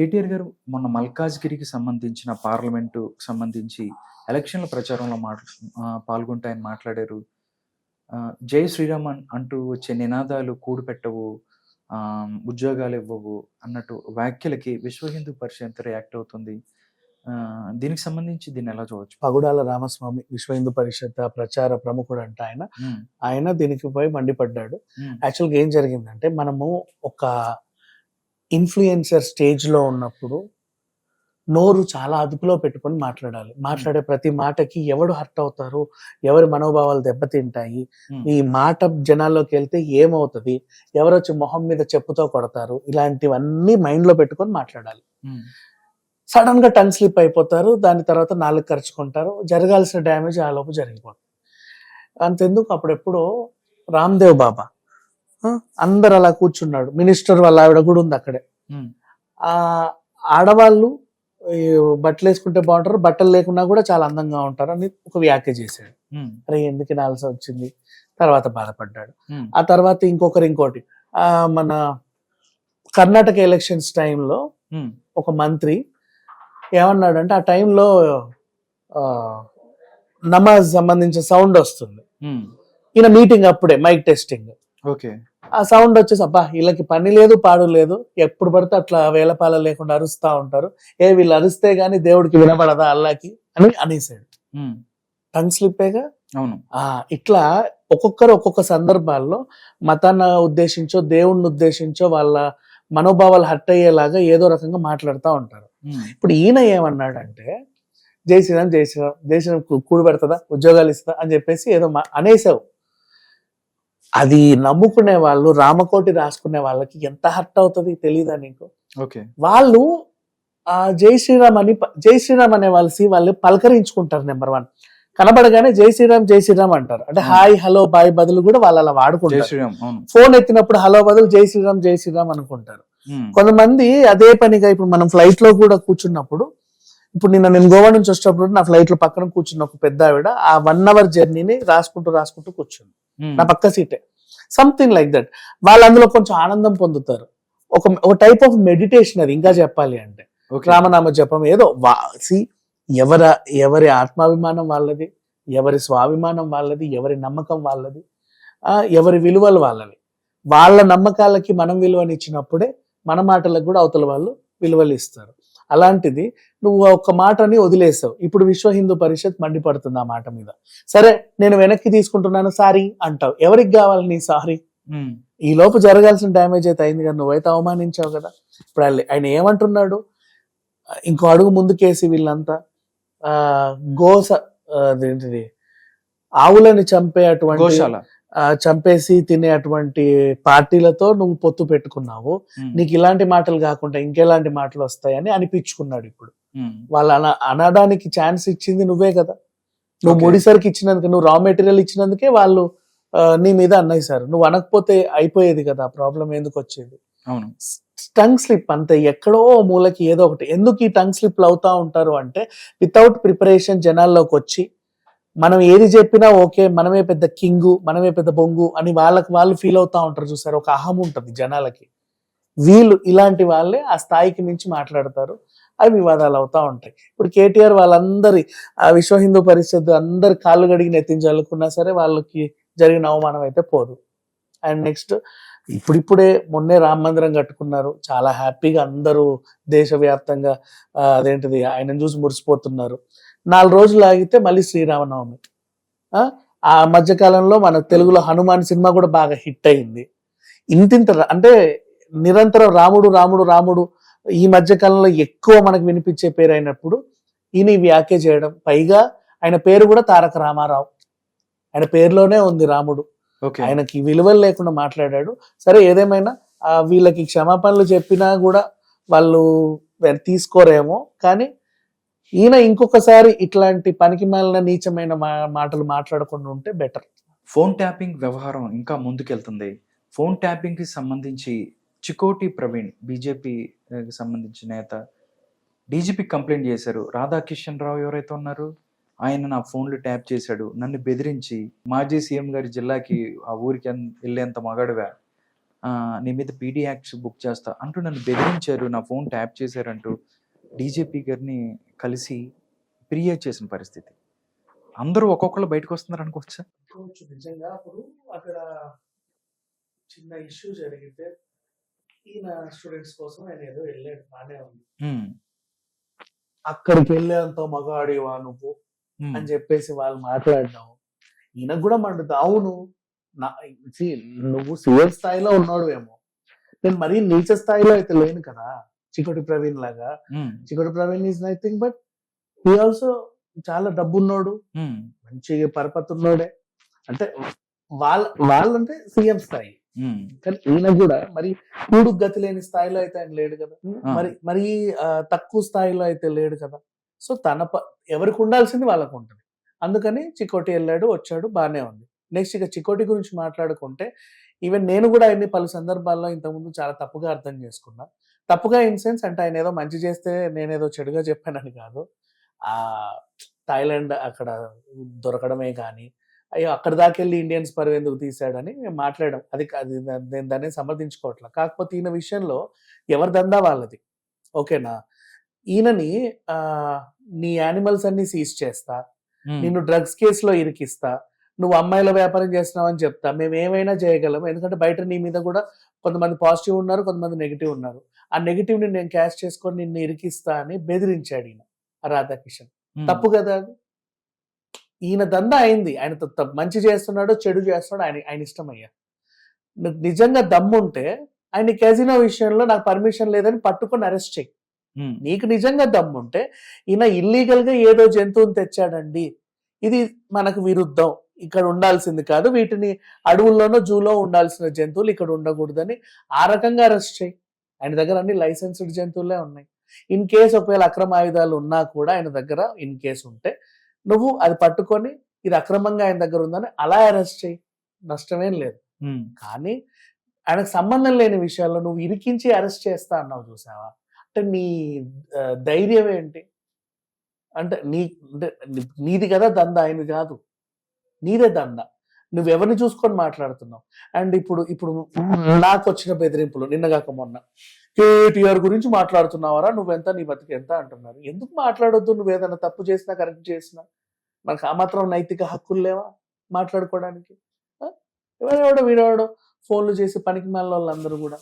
కేటీఆర్ గారు మొన్న మల్కాజ్గిరికి సంబంధించిన పార్లమెంటు సంబంధించి ఎలక్షన్ల ప్రచారంలో మాట్లా పాల్గొంటే ఆయన మాట్లాడారు. జై శ్రీరామ్ అంటూ వచ్చే నినాదాలు కూడిపెట్టవు ఉద్యోగాలు ఇవ్వవు అన్నట్టు వ్యాఖ్యలకి విశ్వ హిందూ పరిషత్ రియాక్ట్ అవుతుంది? దీనికి సంబంధించి దీన్ని ఎలా చూడొచ్చు? పగుడాల రామస్వామి విశ్వ హిందూ పరిషత్ ప్రచార ప్రముఖుడు అంట ఆయన. ఆయన దీనికి పోయి మండిపడ్డాడు. యాక్చువల్గా ఏం జరిగిందంటే మనము ఒక ఇన్ఫ్లుయెన్సర్ స్టేజ్లో ఉన్నప్పుడు నోరు చాలా అదుపులో పెట్టుకొని మాట్లాడాలి. మాట్లాడే ప్రతి మాటకి ఎవడు హర్ట్ అవుతారు? ఎవరి మనోభావాలు దెబ్బతింటాయి? ఈ మాట జనాల్లోకి వెళ్తే ఏమవుతుంది? ఎవరు వచ్చి మొహం మీద చెప్పుతో కొడతారు? ఇలాంటివన్నీ మైండ్లో పెట్టుకొని మాట్లాడాలి. సడన్గా టంగ్ స్లిప్ అయిపోతారు. దాని తర్వాత నాలుగు ఖర్చుకుంటారు జరగాల్సిన డ్యామేజ్ ఆ లోపు జరిగిపోతుంది. అంతెందుకు? అప్పుడెప్పుడు రామ్దేవ్ బాబా అందరు అలా కూర్చున్నాడు. మినిస్టర్ వాళ్ళ ఆవిడ కూడా ఉంది అక్కడే. ఆ ఆడవాళ్ళు బట్టలు వేసుకుంటే బాగుంటారు బట్టలు లేకున్నా కూడా చాలా అందంగా ఉంటారు అని ఒక వ్యాఖ్య చేశాడు. అరే ఎందుకు నాల్సి వచ్చింది? తర్వాత బాధపడ్డాడు. ఆ తర్వాత ఇంకొకరు ఇంకోటి. ఆ మన కర్ణాటక ఎలక్షన్స్ టైంలో ఒక మంత్రి ఏమన్నాడంటే ఆ టైంలో నమాజ్ సంబంధించిన సౌండ్ వస్తుంది. ఈయన మీటింగ్ అప్పుడే మైక్ టెస్టింగ్ ఓకే. ఆ సౌండ్ వచ్చేసి అబ్బా వీళ్ళకి పని లేదు పాడు లేదు. ఎప్పుడు పడితే అట్లా వేలపాల లేకుండా అరుస్తా ఉంటారు. ఏ వీళ్ళు అరిస్తే గానీ దేవుడికి వినపడదా అల్లాకి అని అనేసాడు. టంగ్ స్లిప్పేగా? అవును. ఆ ఇట్లా ఒక్కొక్కరు ఒక్కొక్క సందర్భాల్లో మతాన్ని ఉద్దేశించో దేవుణ్ణి ఉద్దేశించో వాళ్ళ మనోభావాలు హర్ట్ అయ్యేలాగా ఏదో రకంగా మాట్లాడుతూ ఉంటారు. ఇప్పుడు ఈయన ఏమన్నాడంటే జై శ్రీరామ్ జై శ్రీరామ్ జై శ్రీరామ్ కూడి పెడతదా ఉద్యోగాలు ఇస్తా అని చెప్పేసి ఏదో మా- అనేసావు. అది నమ్ముకునే వాళ్ళు రామకోటి రాసుకునే వాళ్ళకి ఎంత హర్ట్ అవుతుంది తెలియదా నీకు? ఓకే. వాళ్ళు ఆ జై శ్రీరామ్ అని జై శ్రీరామ్ అనే వాళ్ళసి వాళ్ళు పలకరించుకుంటారు నెంబర్ వన్. కనబడగానే జై శ్రీరామ్ జై శ్రీరామ్ అంటారు. అంటే హాయ్ హలో బాయ్ బదులు కూడా వాళ్ళు అలా వాడుకుంటారు. ఫోన్ ఎత్తినప్పుడు హలో బదులు జై శ్రీరామ్ జై శ్రీరామ్ అనుకుంటారు. కొంతమంది అదే పనిగా ఇప్పుడు మనం ఫ్లైట్లో కూడా కూర్చున్నప్పుడు ఇప్పుడు నిన్న నేను గోవా నుంచి వచ్చేటప్పుడు నా ఫ్లైట్లో పక్కన కూర్చున్న ఒక పెద్ద ఆవిడ ఆ వన్ అవర్ జర్నీని రాసుకుంటూ రాసుకుంటూ కూర్చుంది. ఉమ్, నా పక్క సీటే సంథింగ్ లైక్ దట్ వాళ్ళు అందులో కొంచెం ఆనందం పొందుతారు. ఒక ఒక టైప్ ఆఫ్ మెడిటేషన్ అది ఇంకా చెప్పాలి అంటే. రామనామ జపం ఏదో వాసి ఎవర ఎవరి ఆత్మాభిమానం వాళ్ళది ఎవరి స్వాభిమానం వాళ్ళది ఎవరి నమ్మకం వాళ్ళది ఎవరి విలువలు వాళ్ళవి వాళ్ళ నమ్మకాలకి మనం విలువనిచ్చినప్పుడే మన మాటలకు కూడా అవతల వాళ్ళు విలువలు ఇస్తారు. అలాంటిది నువ్వు ఒక మాటని వదిలేసావు. ఇప్పుడు విశ్వ హిందూ పరిషత్ మండిపడుతుంది ఆ మాట మీద. సరే నేను వెనక్కి తీసుకుంటున్నాను సారీ అంటావు. ఎవరికి కావాలి నీ సారీ? ఈ లోపు జరగాల్సిన డ్యామేజ్ అయితే అయింది కదా నువ్వైతే అవమానించావు కదా. ఇప్పుడు ఆయన- ఆయన ఏమంటున్నాడు? ఇంకో అడుగు ముందుకేసి వీళ్ళంతా. ఆ గోస అదేంటిది? ఆవులని చంపే అటువంటి చంపేసి తినే అటువంటి పార్టీలతో నువ్వు పొత్తు పెట్టుకున్నావు. నీకు ఇలాంటి మాటలు కాకుండా ఇంకెలాంటి మాటలు వస్తాయని అనిపించుకున్నాడు ఇప్పుడు. వాళ్ళు అన అనడానికి ఛాన్స్ ఇచ్చింది నువ్వే కదా. నువ్వు. ముడిసరికి ఇచ్చినందుకు నువ్వు రా మెటీరియల్ ఇచ్చినందుకే వాళ్ళు నీ మీద అన్నయ్యారు నువ్వు అనకపోతే అయిపోయేది కదా ప్రాబ్లం ఎందుకు వచ్చేది? అవును. టంగ్ స్లిప్ అంతే ఎక్కడో మూలకి ఏదో ఒకటి. ఎందుకు ఈ టంగ్ స్లిప్లు అవుతా ఉంటారు అంటే వితౌట్ ప్రిపరేషన్ జనాల్లోకి వచ్చి మనం ఏది చెప్పినా ఓకే మనమే పెద్ద కింగు మనమే పెద్ద బొంగు అని వాళ్ళకి వాళ్ళు ఫీల్ అవుతా ఉంటారు చూసారు? ఒక అహం ఉంటుంది జనాలకి. వీళ్ళు ఇలాంటి వాళ్ళే ఆ స్థాయికి మించి మాట్లాడతారు అవి వివాదాలు అవుతా ఉంటాయి. ఇప్పుడు కేటీఆర్ వాళ్ళందరి ఆ విశ్వ హిందూ పరిషత్ అందరి కాళ్ళు గడిగి నెత్తించాలనుకున్నా సరే వాళ్ళకి జరిగిన అవమానం అయితే పోదు. అండ్ నెక్స్ట్ ఇప్పుడిప్పుడే మొన్నే రామ మందిరం కట్టుకున్నారు. చాలా హ్యాపీగా అందరూ దేశవ్యాప్తంగా అదేంటిది ఆయన చూసి మురిసిపోతున్నారు. నాలుగు రోజులు ఆగితే మళ్ళీ శ్రీరామనవమి. ఆ, మధ్యకాలంలో మన తెలుగులో హనుమాన్ సినిమా కూడా బాగా హిట్ అయింది. ఇంతింత అంటే నిరంతరం రాముడు రాముడు రాముడు ఈ మధ్య కాలంలో ఎక్కువ మనకు వినిపించే పేరు అయినప్పుడు ఈయన వ్యాఖ్య చేయడం. పైగా ఆయన పేరు కూడా తారక రామారావు. ఆయన పేరులోనే ఉంది రాముడు. ఓకే. ఆయనకి విలువలు లేకుండా మాట్లాడాడు. సరే ఏదేమైనా వీళ్ళకి క్షమాపణలు చెప్పినా కూడా వాళ్ళు తీసుకోరేమో. కానీ ఈయన ఇంకొకసారి ఇట్లాంటి పనికి మాలిన నీచమైన మా- మాటలు మాట్లాడకుండా ఉంటే బెటర్. ఫోన్ ట్యాపింగ్ వ్యవహారం ఇంకా ముందుకెళ్తుంది. ఫోన్ ట్యాపింగ్కి సంబంధించి చికోటి ప్రవీణ్ బీజేపీ సంబంధించిన నేత డీజీపీ కంప్లైంట్ చేశారు. రాధాకిషన్ రావు ఎవరైతే ఉన్నారు ఆయన నా ఫోన్లు ట్యాప్ చేశాడు. నన్ను బెదిరించి మాజీ సీఎం గారి జిల్లాకి ఆ ఊరికి వెళ్ళేంత మగాడుగా నీ మీద పీడీ యాక్ట్స్ బుక్ చేస్తా అంటూ నన్ను బెదిరించారు. నా ఫోన్ ట్యాప్ చేశారంటూ డీజీపీ గారిని కలిసి ఫిర్యాదు చేసిన పరిస్థితి. అందరూ ఒక్కొక్కరు బయటకు వస్తున్నారు అనుకోవచ్చా? అనుకోవచ్చు. నిజంగా అప్పుడు అక్కడ చిన్న ఇష్యూ జరిగితే ఈయన స్టూడెంట్స్ కోసం ఆయన ఏదో వెళ్ళాడు బానే ఉంది. అక్కడికి వెళ్ళేంత మగాడివా నువ్వు? అని చెప్పేసి వాళ్ళు మాట్లాడినాం ఈయనకు కూడా మండుతుంది అవును. నా see, నువ్వు సీఎం స్థాయిలో ఉన్నాడు ఏమో నేను మరీ నీచ స్థాయిలో అయితే లేను కదా. చికోటి ప్రవీణ్ లాగా. Chikoti Praveen is nothing but he also చాలా డబ్బున్నోడు. మంచి పరపతి ఉన్నోడే అంటే వాళ్ళ వాళ్ళంటే సీఎం స్థాయి. కానీ ఈయన కూడా మరి కూడు గతి లేని స్థాయిలో అయితే ఆయన లేడు కదా. మరి మరి తక్కువ స్థాయిలో అయితే లేడు కదా. సో తన ఎవరికి ఉండాల్సింది వాళ్ళకు ఉంటుంది. అందుకని చికోటి వెళ్ళాడు వచ్చాడు బాగానే ఉంది. నెక్స్ట్ ఇక చికోటి గురించి మాట్లాడుకుంటే ఈవెన్ నేను కూడా ఆయన్ని పలు సందర్భాల్లో ఇంతకుముందు చాలా తప్పుగా అర్థం చేసుకున్నా. తప్పుగా ఇన్ సెన్స్ అంటే ఆయన ఏదో మంచి చేస్తే నేనేదో చెడుగా చెప్పానని కాదు. ఆ థాయిలాండ్ అక్కడ దొరకడమే కానీ అయ్యో అక్కడ దాకా వెళ్ళి ఇండియన్స్ పరువు ఎందుకు తీశాడని మేము మాట్లాడాం. అది అది నేను దాన్ని సమర్థించుకోవట్లే. కాకపోతే ఈయన విషయంలో ఎవరి దందా వాళ్ళది? ఓకేనా? ఈయనని నీ యానిమల్స్ అన్ని సీజ్ చేస్తా. నిన్ను డ్రగ్స్ కేసులో ఇరికిస్తా. నువ్వు అమ్మాయిల వ్యాపారం చేస్తున్నావు అని చెప్తా. మేము ఏమైనా చేయగలం ఎందుకంటే బయట నీ మీద కూడా కొంతమంది పాజిటివ్ ఉన్నారు కొంతమంది నెగిటివ్ ఉన్నారు. ఆ నెగిటివ్ని నేను క్యాష్ చేసుకొని నిన్ను ఇరికిస్తా అని బెదిరించాడు ఈయన రాధాకిషన్. తప్పు కదా అది? ఈయన దందా అయింది. ఆయన మంచి చేస్తున్నాడో చెడు చేస్తున్నాడో ఆయన ఆయన ఇష్టం అయ్యా నీకు నిజంగా దమ్ముంటే ఆయన క్యాజినో విషయంలో నాకు పర్మిషన్ లేదని పట్టుకొని అరెస్ట్ చేయి. నీకు నిజంగా దమ్ముంటే ఈయన ఇల్లీగల్గా ఏదో జంతువుని తెచ్చాడండి. ఇది మనకు విరుద్ధం. ఇక్కడ ఉండాల్సింది కాదు వీటిని అడవుల్లోనో జూలో ఉండాల్సిన జంతువులు ఇక్కడ ఉండకూడదని ఆ రకంగా అరెస్ట్ చేయి. ఆయన దగ్గర అన్ని లైసెన్స్డ్ జంతువులే ఉన్నాయి. ఇన్ కేస్ ఒకవేళ అక్రమ ఆయుధాలు ఉన్నా కూడా ఆయన దగ్గర ఇన్ కేస్ ఉంటే నువ్వు అది పట్టుకొని ఇది అక్రమంగా ఆయన దగ్గర ఉందని అలా అరెస్ట్ చేయి. నష్టమేం లేదు. కానీ ఆయనకు సంబంధం లేని విషయాల్లో నువ్వు ఇరికించి అరెస్ట్ చేస్తా అన్నావు చూసావా? అంటే నీ ధైర్యం ఏంటి? అంటే నీ అంటే నీది కదా దంద ఆయనది కాదు. నీదే దంద. నువ్వెవరిని చూసుకొని మాట్లాడుతున్నావు? అండ్ ఇప్పుడు ఇప్పుడు నాకు వచ్చిన బెదిరింపులు నిన్నగాక మొన్న. కేటీఆర్ గురించి మాట్లాడుతున్నావరా? నువ్వెంత నీ బతికి ఎంత అంటున్నారు. ఎందుకు మాట్లాడొద్దు? నువ్వు ఏదైనా తప్పు చేసినా కరెక్ట్ చేసినా? మనకు ఆ మాత్రం నైతిక హక్కులు లేవా మాట్లాడుకోవడానికి? ఆ? ఎవడెవడో వీడెవడో ఫోన్లు చేసి పనికి మాలిన వాళ్ళందరూ కూడా.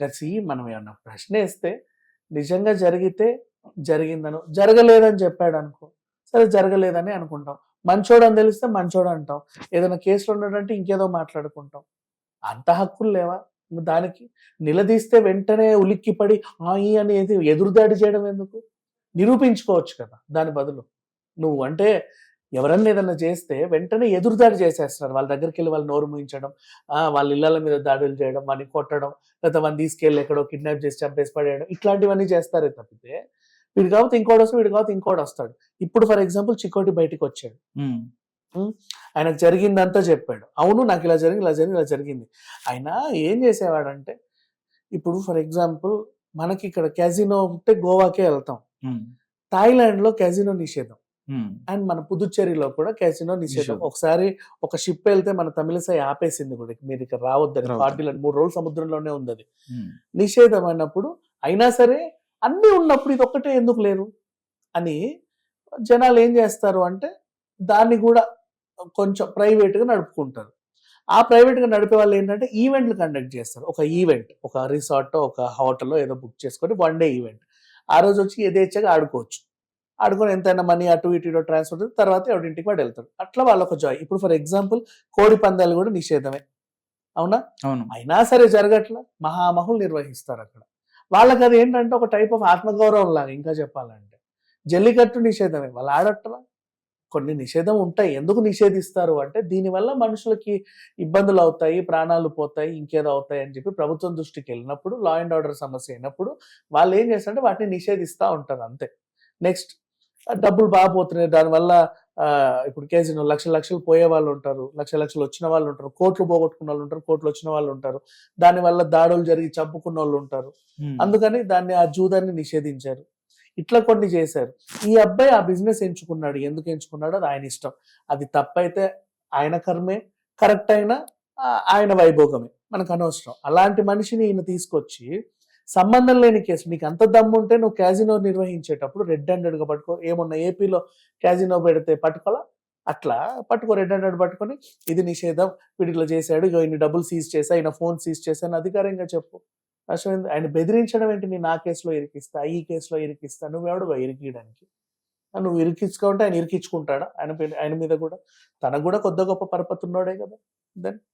కలిసి మనం ఏమన్నా ప్రశ్న వేస్తే నిజంగా జరిగితే జరిగిందను జరగలేదని చెప్పాడు అనుకో సరే జరగలేదని అనుకుంటాం. మంచోడు అని తెలిస్తే మంచోడు అంటాం ఏదైనా కేసులో ఉన్నాడంటే ఇంకేదో మాట్లాడుకుంటాం అంత హక్కులు లేవా? దానికి నిలదీస్తే వెంటనే ఉలిక్కిపడి ఆ అనేది ఎదురుదాడి చేయడం ఎందుకు? నిరూపించుకోవచ్చు కదా దాని బదులు. నువ్వు అంటే ఎవరన్నా ఏదన్నా చేస్తే వెంటనే ఎదురుదాడి చేసేస్తున్నారు వాళ్ళ దగ్గరికి వెళ్ళి వాళ్ళు నోరు ముయించడం వాళ్ళ ఇళ్ళ మీద దాడులు చేయడం వాడిని కొట్టడం లేదా వాడిని తీసుకెళ్ళి ఎక్కడో కిడ్నాప్ చేసి చంపేసి పడేయడం ఇట్లాంటివన్నీ చేస్తారే తప్పితే వీడు కాకపోతే ఇంకోటి వస్తాడు వీడు కాకపోతే ఇంకోటి వస్తాడు. ఇప్పుడు ఫర్ ఎగ్జాంపుల్ చిక్కోటి బయటికి వచ్చాడు. ఉమ్, ఆయనకు జరిగిందంతా చెప్పాడు. అవును నాకు ఇలా జరిగింది ఇలా జరిగింది ఇలా జరిగింది. ఆయన ఏం చేసేవాడంటే ఇప్పుడు ఫర్ ఎగ్జాంపుల్ మనకి ఇక్కడ క్యాజినో ఉంటే గోవాకే వెళ్తాం. థాయిలాండ్లో క్యాజినో నిషేధం. అండ్ మన పుదుచ్చేరిలో కూడా క్యాసినో నిషేధం. ఒకసారి ఒక షిప్ వెళ్తే మన తమిళసై ఆపేసింది కూడా. మీరు ఇక్కడ రావద్దని రావద్దు. పార్టీలో మూడు రోజులు సముద్రంలోనే ఉంది అది నిషేధం అన్నప్పుడు అయినా సరే అన్నీ ఉన్నప్పుడు ఇది ఒక్కటే ఎందుకు లేదు? అని జనాలు ఏం చేస్తారు అంటే దాన్ని కూడా కొంచెం ప్రైవేట్గా నడుపుకుంటారు. ఆ ప్రైవేట్గా నడిపే వాళ్ళు ఏంటంటే ఈవెంట్లు కండక్ట్ చేస్తారు. ఒక ఈవెంట్ ఒక రిసార్ట్ ఒక హోటల్ ఏదో బుక్ చేసుకొని వన్ డే ఈవెంట్. ఆ రోజు వచ్చి యథేచ్ఛగా ఆడుకోవచ్చు. ఆడుకొని ఎంతైనా మనీ అటు ఇటు ఇటు ట్రాన్స్ఫర్ తర్వాత ఎవరింటికి వాడు వెళ్తాడు. అట్లా వాళ్ళొక జాయ్. ఇప్పుడు ఫర్ ఎగ్జాంపుల్ కోడి పందాలు కూడా నిషేధమే. అవునా? అవును. అయినా సరే జరగట్లా. మహామహులు నిర్వహిస్తారు అక్కడ. వాళ్ళకి అది ఏంటంటే ఒక టైప్ ఆఫ్ ఆత్మగౌరవం లాగా ఇంకా చెప్పాలంటే. జల్లికట్టు నిషేధమే వాళ్ళు ఆడట్రా కొన్ని నిషేధం ఉంటాయి. ఎందుకు నిషేధిస్తారు అంటే దీనివల్ల మనుషులకి ఇబ్బందులు అవుతాయి ప్రాణాలు పోతాయి ఇంకేదో అవుతాయి అని చెప్పి ప్రభుత్వం దృష్టికి వెళ్ళినప్పుడు లా అండ్ ఆర్డర్ సమస్య అయినప్పుడు వాళ్ళు ఏం చేస్తారంటే వాటిని నిషేధిస్తూ ఉంటారు అంతే. నెక్స్ట్ డబ్బులు బాగా పోతున్నాయి. దానివల్ల ఇప్పుడు కేజీలో లక్షల లక్షలు పోయే వాళ్ళు ఉంటారు. లక్ష లక్షలు వచ్చిన వాళ్ళు ఉంటారు. కోట్లు పోగొట్టుకున్న వాళ్ళు ఉంటారు. కోట్లు వచ్చిన వాళ్ళు ఉంటారు. దానివల్ల దాడులు జరిగి చంపుకున్న వాళ్ళు ఉంటారు. అందుకని దాన్ని ఆ జూదాన్ని నిషేధించారు. ఇట్లా కొన్ని చేశారు. ఈ అబ్బాయి ఆ బిజినెస్ ఎంచుకున్నాడు. ఎందుకు ఎంచుకున్నాడో? అది ఆయన ఇష్టం. అది తప్పైతే ఆయన కర్మే. కరెక్ట్ అయినా ఆయన వైభోగమే. మనకు అనవసరం. అలాంటి మనిషిని ఈయన తీసుకొచ్చి సంబంధం లేని కేసు. నీకు అంత దమ్ము ఉంటే నువ్వు క్యాజినో నిర్వహించేటప్పుడు రెడ్ హ్యాండెడ్గా పట్టుకో. ఏమన్నా ఏపీలో క్యాజినో పెడితే పట్టుకోలా అట్లా పట్టుకో. రెడ్ హ్యాండెడ్ పట్టుకొని ఇది నిషేధం. వీడిలో చేశాడు. ఇన్ని డబ్బులు సీజ్ చేశా ఆయన ఫోన్ సీజ్ చేశాను అధికారంగా చెప్పు. అశ్వన్ ఆయన బెదిరించడం ఏంటి? నేను ఆ కేసులో ఇరికిస్తా ఈ కేసులో ఇరికిస్తా. నువ్వెవడు ఇరికియడానికి? నువ్వు ఇరికించుకుంటే ఆయన ఇరికించుకుంటాడా? ఆయన ఆయన మీద కూడా. తనకు కూడా కొద్ది గొప్ప పరపతి ఉన్నాడే కదా. దెన్